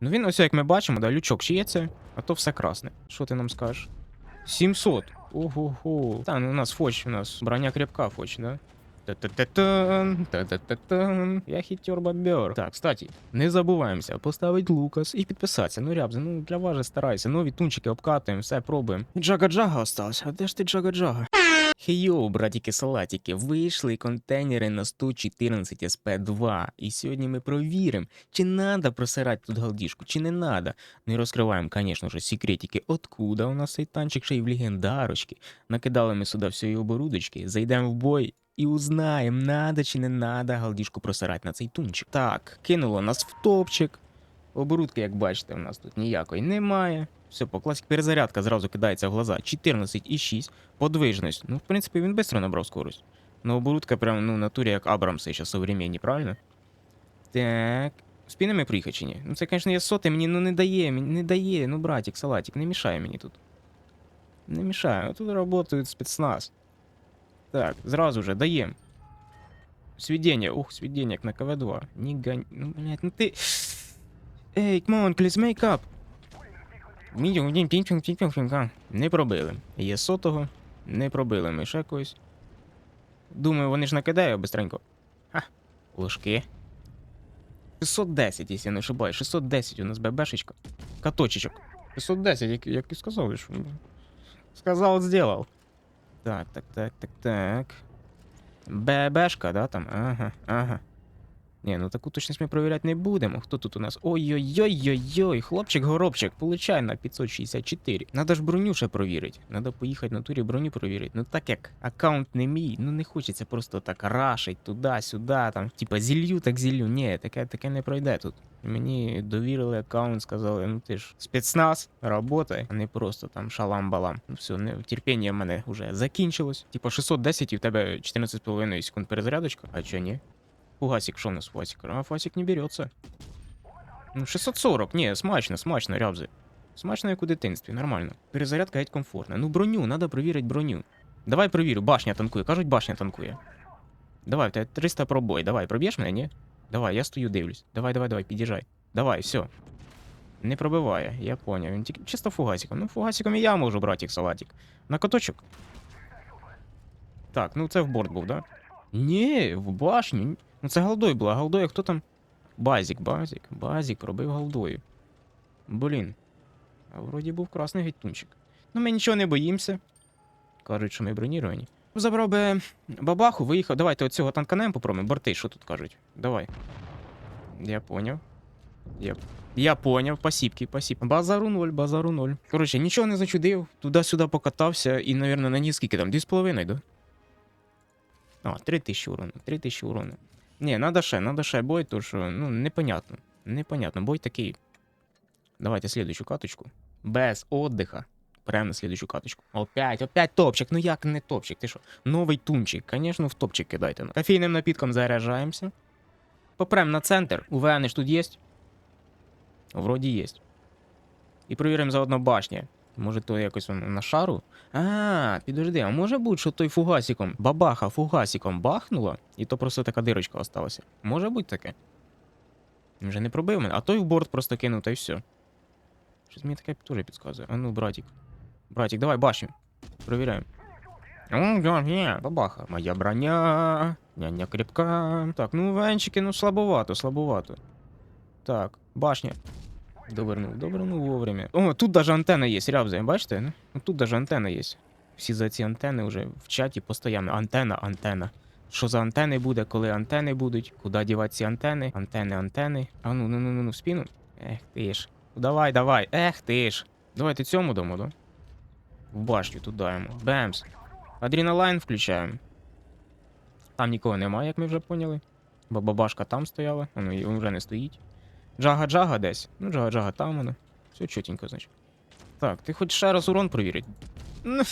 Ну він ось, як ми бачимо, да, лючок чиється, а то все красне. Що ти нам скажеш? 700. Ого-го. Та, ну у нас фоч, у нас броня крепка фоч, да? Та-та-та-тан, та-та-та-тан. Я хітер бобер. Так, кстати, не забуваємося поставити лукас і підписатися. Ну, рябзи, ну для вас же старайся. Нові тунчики обкатуємо, все пробуємо. Джага-джага осталось. А де ж ти джага-джага? Хейоу, братіки салатики, вийшли контейнери на 114 SP2. І сьогодні ми провіримо, чи надо просирати тут галдішку, чи не надо. Ну і розкриваємо, звісно ж, секретики, откуда у нас цей танчик ще й в легендарочки. Накидали ми сюди всієї оборудочки, зайдемо в бой і узнаємо, надо чи не надо галдішку просирати на цей тунчик. Так, кинуло нас в топчик. Оборудки, як бачите, у нас тут ніякої немає. Все, по класі перезарядка зразу кидається в глаза. 14,6. Подвижність. Ну, в принципі, він швидко набрав скорость. Ну, оборудка прям, ну, в натурі як Абрамси ще современні, правильно? Так. Спінами приїхати чи ні? Ну це, звісно, є соти, мені ну не дає, мені не дає. Ну, братик, салатик, не мішає мені тут. Не мішає. Тут працюють спецназ. Так, зразу же даємо. Сведення. Ух, сведення як на КВ-2. Ні гань. Ну, блядь, ну ти. Ей, on, please make. Не пробили. Є сотого, не пробили ми ще когось. Думаю, вони ж накидають бистренько. Ха, ложки. 610, якщо я не ошибаюсь. 610 у нас ББшечка. Каточечок. 610, як, як і сказав, що. Сказав, зробив. Так, так, так, так, так. ББшка, да, там? Ага, ага. Ні, ну таку точність ми перевіряти не будемо. Хто тут у нас? Ой-ой-ой-ой-ой, хлопчик-горобчик, получай на 564. Надо ж броню ще провірити. Надо поїхати на турі броню провірити. Ну так як аккаунт не мій, ну не хочеться просто так рашить туди-сюди, там, типа зілью, так зілью. Ні, таке, таке не пройде тут. Мені довірили аккаунт, сказали, ну ти ж спецназ, работай, а не просто там шалам-балам. Ну все, не, терпіння в мене вже закінчилось. Типа 610 і в тебе 14,5 секунд перезарядочка, а чо ні? Фугасик, что у нас фасик? А, фасик не берется. Ну, 640, не, смачно, смачно, рябзи. Смачно, як у дитинстві, нормально. Перезарядка геть комфортна. Ну, броню, надо перевірити броню. Давай провірю, башня танкує. Кажуть, башня танкує. Давай, в тебе 300 пробой. Давай, проб'єш мене, ні? Давай, я стою, дивлюсь. Давай, давай, давай, під'їжджай. Давай, все. Не пробиває, я поняв. Він тільки чисто фугасиком. Ну, фугасиком і я можу, братик, салатик. На каточок. Так, ну це в борт був, да? Ні, в башню. Ну це голдой була. Голдой, а хто там? Базік, базік, базік, пробив голдою. Блін. А вроді був красний гетьтунчик. Ну ми нічого не боїмося. Кажуть, що ми броніровані. Забрав би бабаху, виїхав. Давайте оцього танканем попробуємо. Борти, що тут кажуть? Давай. Я поняв. Я, я поняв, пасібки, пасібки. Базару ноль, базару ноль. Коротше, нічого не зачудив, туди-сюди покатався і, напевно, наніс скільки там? 2,5, да? А, 3000 урону, 3000 урону. Не, надо ще, надо ще бой, то що, ну, непонятно. Непонятно, бой такий. Давайте следующую каточку. Без отдыха. Прямо на следующую каточку. Опять, опять топчик. Ну як не топчик? Ти що? Новий тунчик. Конечно, в топчик кидайте. Кофейним напітком заряджаємося. Попрем на центр. УВН ж тут є? Вроді є. І провіримо заодно башня. Може, то якось на шару? А, підожди, а може бути, що той фугасиком, бабаха фугасиком бахнула, і то просто така дирочка осталася. Може бути таке. Вже не пробив мене, а той в борт просто кинув, та й все. Щось мені таке теж підказує. А ну, братик. Братик, давай башню. Провіряємо. Бабаха. Моя броня. Няня крепка. Так, ну венчики, ну слабовато, слабовато. Так, башня. Довернув, довернув вовремя. О, тут даже антенна є, рябзе, бачите? Ну, тут даже антенна є. Всі за ці антени вже в чаті постійно. Антена, антена. Що за антени буде, коли антени будуть? Куди дівати ці антени? Антени, антени. А ну, ну, ну, ну, ну, в спину. Ех ти ж. Ну, Давай, давай. Ех ти ж. Давайте цьому дамо, да? В башню туди йому. Бемс. Адреналайн включаємо. Там нікого немає, як ми вже поняли. Бабашка там стояла, воно вже не стоїть. Джага-джага десь. Ну, джага-джага там воно. Все чотенько, значить. Так, ти хоч ще раз урон провірить. Ну,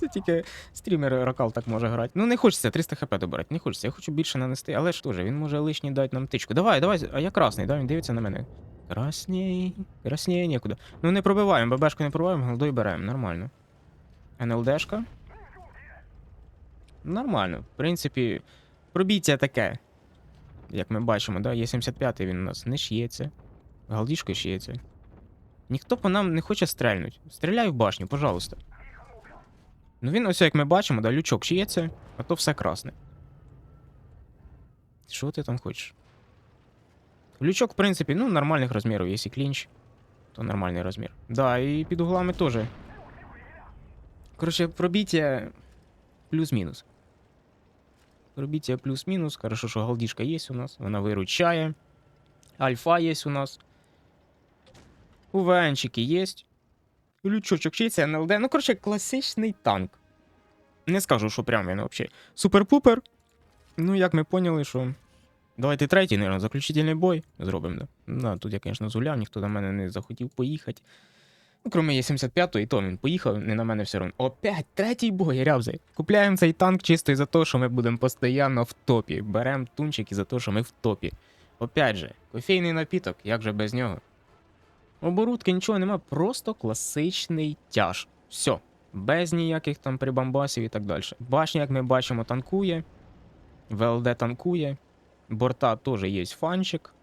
це тільки стрімер Ракал так може грати. Ну, не хочеться 300 хп добирати, не хочеться. Я хочу більше нанести, але ж теж, він може лишній дати нам тичку. Давай, давай, а я красний, да? Він дивиться на мене. Красній, красній нікуди. Ну не пробиваємо, ББшку не пробиваємо, голдой беремо, нормально. НЛДшка. Нормально. В принципі, пробіття таке. Як ми бачимо, да? Є 75 він у нас не ш'ється. Галдішкою шиється. Ніхто по нам не хоче стрельнуть. Стріляй в башню, пожалуйста. Ну він ось як ми бачимо, да, лючок шиється, а то все красне. Що ти там хочеш? Лючок, в принципі, ну, нормальних розмірів, якщо клінч, то нормальний розмір. Да, і під углами теж. Коротше, пробіття плюс-мінус. Пробіття плюс-мінус. Хорошо, що галдішка є у нас, вона виручає. Альфа є у нас. УВНчики є. Лючочок вчиться, НЛД. Ну, коротше, класичний танк. Не скажу, що прям він взагалі. Супер-пупер. Ну, як ми поняли, що. Давайте третій, наверное, заключительний бой зробимо. Да? Да, тут я, звісно, зуляв, ніхто до мене не захотів поїхати. Ну, кроме є 75-го, і то він поїхав, не на мене все одно. Опять третій бой, рябзай. Купляємо цей танк чисто із-за того, що ми будемо постійно в топі. Беремо тунчик із-за того, що ми в топі. Опять же, кофейний напіток, як же без нього? Оборудки нічого нема, просто класичний тяж. Все. Без ніяких там прибамбасів і так далі. Башня, як ми бачимо, танкує. ВЛД танкує. Борта теж є фанчик.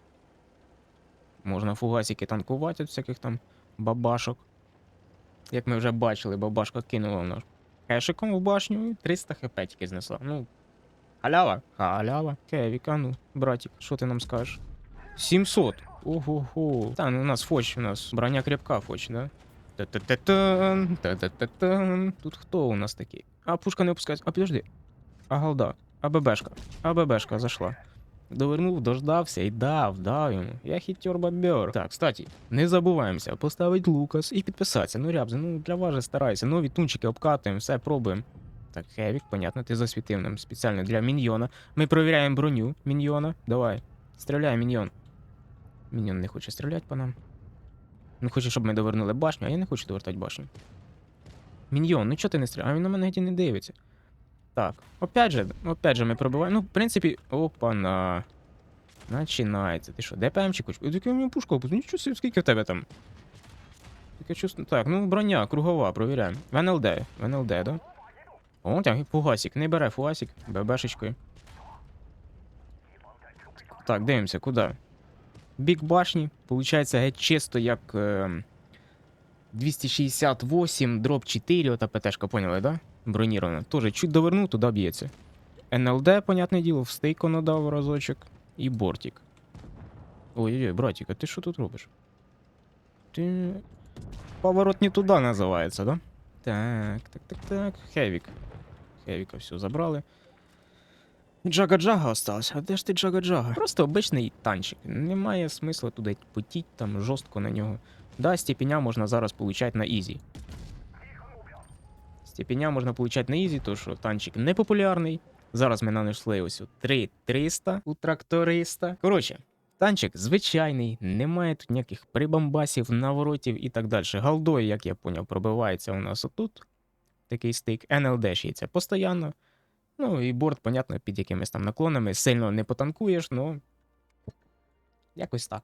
Можна фугасики танкувати від всяких там бабашок. Як ми вже бачили, бабашка кинула в нас хешиком в башню і 300 хп тільки знесла. Ну, халява, халява. Кевіка, ну, братик, що ти нам скажеш? 700. Ого-го. Та, ну у нас фоч, у нас броня крепка фоч, да? Та-та-та-тан, та-та-та-тан. Тут хто у нас такий? А, пушка не опускається. А, підожди. А голда. А ББшка. А ББшка зайшла. Довернув, дождався і дав, дав йому. Я хітер бобер. Так, кстати, не забуваємося поставити Лукас і підписатися. Ну, рябзи, ну для вас же старайся. Нові тунчики обкатуємо, все пробуємо. Так, Хевік, понятно, ти засвітив нам спеціально для міньйона. Ми провіряємо броню міньйона. Давай. Стріляй, міньйон. Міньйон не хоче стріляти по нам. Він хоче, щоб ми довернули башню, а я не хочу довертати башню. Міньйон, ну чого ти не стріляєш? А він на мене геть не дивиться. Так, опять же, опять же ми пробиваємо. Ну, в принципі, опа-на. Начинається. Ти що, ДПМчик? Таке у мене пушка, нічого собі, скільки в тебе там? Таке чувство. Так, ну броня, кругова, провіряємо. В НЛД, в НЛД, да? О, так, фугасик, не бере фугасик, ББшечкою. Так, дивимося, куди? Бік башні, получається геть чисто як. Е, 268, дроп 4, ота ПТшка, поняли, да? Бронірована. Тоже чуть довернув, туди б'ється. НЛД, понятне діло, в стейку надав разочок. І бортик. Ой-ой-ой, братик, а ти що тут робиш? Ти. Поворот не туди називається, да? Так, так, так, так. Хевік. Хевіка все забрали. Джага-джага осталась. А де ж ти джага-джага? Просто обичний танчик. Немає смисла туди потіть там жорстко на нього. Да, степеня можна зараз получати на ізі. Степеня можна получати на ізі, тому що танчик не популярний. Зараз ми нанесли ось 3300 у тракториста. Коротше, танчик звичайний, немає тут ніяких прибамбасів, наворотів і так далі. Галдою, як я поняв, пробивається у нас отут. Такий стик. НЛД шиється постійно. Ну і борт, понятно, під якимись там наклонами. Сильно не потанкуєш, ну. Якось так.